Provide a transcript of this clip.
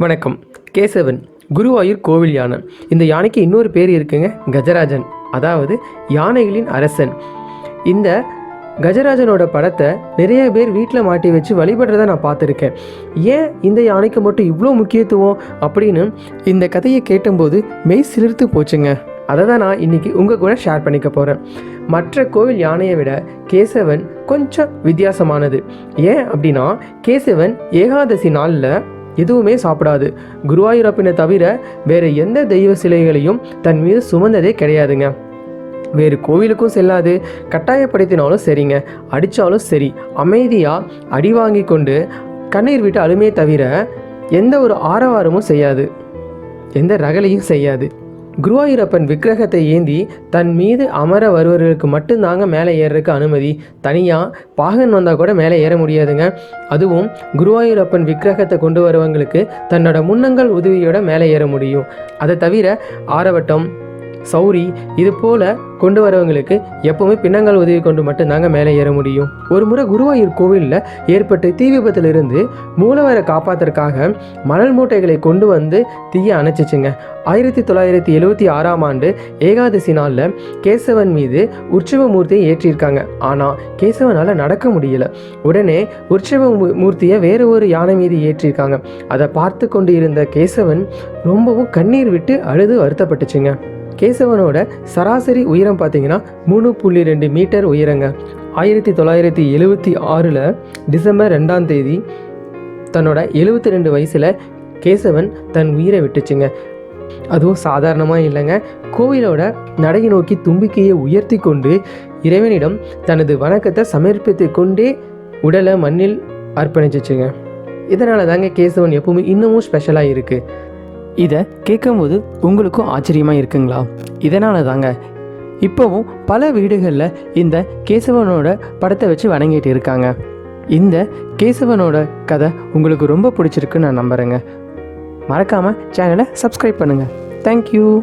வணக்கம். கேசவன் குருவாயூர் கோவில் யானை. இந்த யானைக்கு இன்னொரு பேர் இருக்குங்க கஜராஜன். அதாவது யானைகளின் அரசன். இந்த கஜராஜனோட படத்தை நிறைய பேர் வீட்டில் மாட்டி வச்சு வழிபடுறதை நான் பார்த்துருக்கேன். ஏன் இந்த யானைக்கு மட்டும் இவ்வளோ முக்கியத்துவம் அப்படின்னு இந்த கதையை கேட்டபோது மெய் சிலிர்த்து போச்சுங்க. அதை தான் நான் இன்னைக்கு உங்கள் கூட ஷேர் பண்ணிக்க போகிறேன் மற்ற கோவில் யானையை விட கேசவன் கொஞ்சம் வித்தியாசமானது. ஏன் அப்படின்னா கேசவன் ஏகாதசி நாளில் எதுவுமே சாப்பிடாது. குருவாயூரப்பனை தவிர வேறு எந்த தெய்வ சிலைகளையும் தன் மீது சுமந்ததே கிடையாதுங்க. வேறு கோவிலுக்கும் செல்லாது. கட்டாயப்படுத்தினாலும் சரிங்க. அடித்தாலும் சரி. அமைதியாக அடி வாங்கி கொண்டு கண்ணீர் விட்டு அழுமே தவிர எந்த ஒரு ஆரவாரமும் செய்யாது. எந்த ரகலையும் செய்யாது. குருவாயூரப்பன் விக்கிரகத்தை ஏந்தி தன் மீது அமர வருவர்களுக்கு மட்டும்தாங்க மேலே ஏறுறதுக்கு அனுமதி. தனியாக பாகன் வந்தால் கூட மேலே ஏற முடியாதுங்க. அதுவும் குருவாயூரப்பன் விக்கிரகத்தை கொண்டு வரவங்களுக்கு தன்னோட முன்னங்கள் உதவியோட மேலே ஏற முடியும். அதை தவிர ஆரவட்டம் சௌரி இது போல கொண்டு வரவங்களுக்கு எப்பவுமே பின்னங்கால் உதவி கொண்டு மட்டும்தாங்க மேலே ஏற முடியும். ஒரு முறை குருவாயூர் கோவிலில் ஏற்பட்ட தீ விபத்திலிருந்து மூலவரை காப்பாத்துறதுக்காக மணல் மூட்டைகளை கொண்டு வந்து தீயை அணைச்சிச்சுங்க. ஆயிரத்தி தொள்ளாயிரத்தி எழுவத்தி ஆறாம் ஆண்டு ஏகாதசி நாளில் கேசவன் மீது உற்சவ மூர்த்தியை ஏற்றியிருக்காங்க ஆனால் கேசவனால் நடக்க முடியல. உடனே உற்சவ மூர்த்தியை வேறு ஒரு யானை மீது ஏற்றியிருக்காங்க அதை பார்த்து கொண்டு இருந்த கேசவன் ரொம்பவும் கண்ணீர் விட்டு அழுது வருத்தப்பட்டுச்சுங்க. கேசவனோட சராசரி உயரம் பார்த்தீங்கன்னா மூணு புள்ளி ரெண்டு மீட்டர் உயரங்க. ஆயிரத்தி தொள்ளாயிரத்தி எழுவத்தி ஆறில் டிசம்பர் ரெண்டாம் தேதி தன்னோட எழுபத்தி ரெண்டு வயசில் கேசவன் தன் உயிரை விட்டுச்சுங்க. அதுவும் சாதாரணமாக இல்லைங்க. கோவிலோட நடையை நோக்கி தும்பிக்கையை உயர்த்தி கொண்டு இறைவனிடம் தனது வணக்கத்தை சமர்ப்பித்து கொண்டே உடலை மண்ணில் அர்ப்பணிச்சிச்சுங்க. இதனால தாங்க கேசவன் எப்பவுமே இன்னமும் ஸ்பெஷலாக இருக்குது இதை கேட்கும்போது உங்களுக்கும் ஆச்சரியமாக இருக்குங்களா? இதனால தாங்க. இப்போவும் பல வீடுகளில் இந்த கேசவனோட படத்தை வச்சு வணங்கிட்டு இருக்காங்க. இந்த கேசவனோட கதை உங்களுக்கு ரொம்ப பிடிச்சிருக்குன்னு நான் நம்புகிறேங்க மறக்காமல் சேனலை சப்ஸ்கிரைப் பண்ணுங்கள் தேங்க்யூ